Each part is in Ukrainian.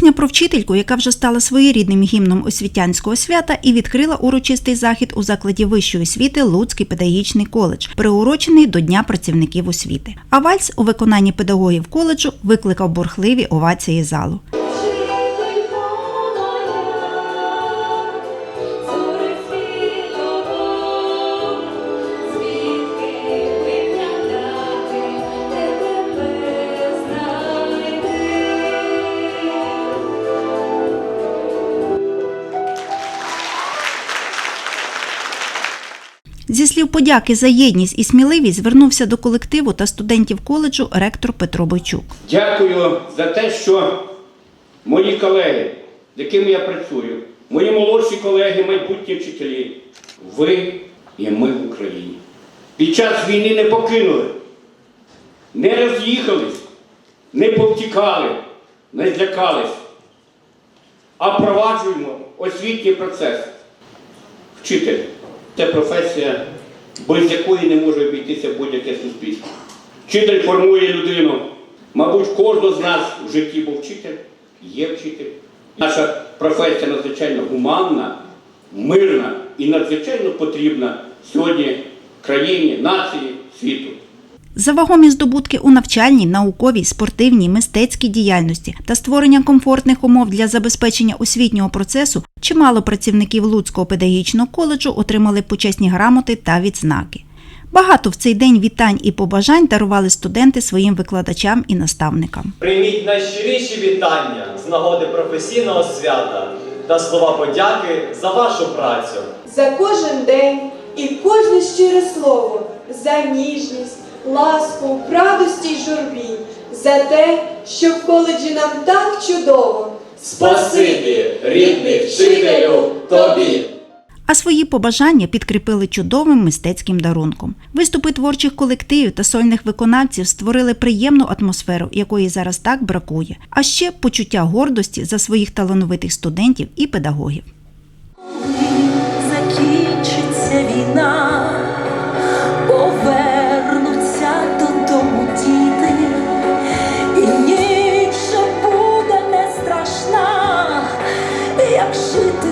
Пісня про вчительку, яка вже стала своєрідним гімном освітянського свята і відкрила урочистий захід у закладі вищої освіти Луцький педагогічний коледж, приурочений до Дня працівників освіти. А вальс у виконанні педагогів коледжу викликав бурхливі овації залу. Зі слів подяки за єдність і сміливість звернувся до колективу та студентів коледжу ректор Петро Бойчук. Дякую за те, що мої колеги, з якими я працюю, мої молодші колеги, майбутні вчителі, ви і ми в Україні. Під час війни не покинули, не роз'їхались, не повтікали, не злякались, а впроваджуємо освітній процес. Вчитель це професія, без якої не може обійтися будь-яке суспільство. Вчитель формує людину. Мабуть, кожен з нас в житті був вчитель, є вчитель. Наша професія надзвичайно гуманна, мирна і надзвичайно потрібна сьогодні країні, нації, світу. За вагомі здобутки у навчальній, науковій, спортивній, мистецькій діяльності та створення комфортних умов для забезпечення освітнього процесу чимало працівників Луцького педагогічного коледжу отримали почесні грамоти та відзнаки. Багато в цей день вітань і побажань дарували студенти своїм викладачам і наставникам. Прийміть найщиріші вітання з нагоди професійного свята та слова подяки за вашу працю. за кожен день і кожне щире слово, за ніжність, ласку, радості й журбі, за те, що в коледжі нам так чудово. Спасибі, рідний вчителю, тобі! А свої побажання підкріпили чудовим мистецьким дарунком. Виступи творчих колективів та сольних виконавців створили приємну атмосферу, якої зараз так бракує, а ще почуття гордості за своїх талановитих студентів і педагогів. закінчиться війна, Jak się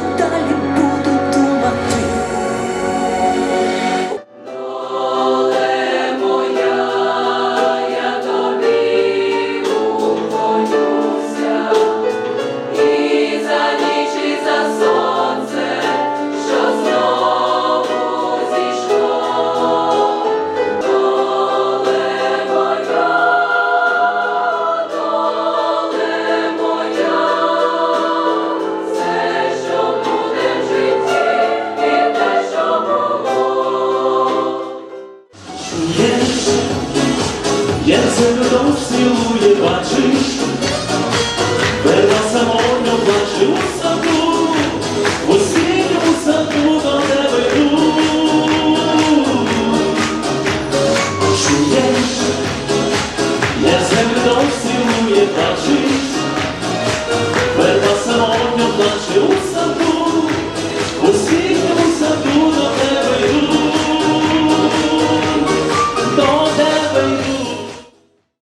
verdade.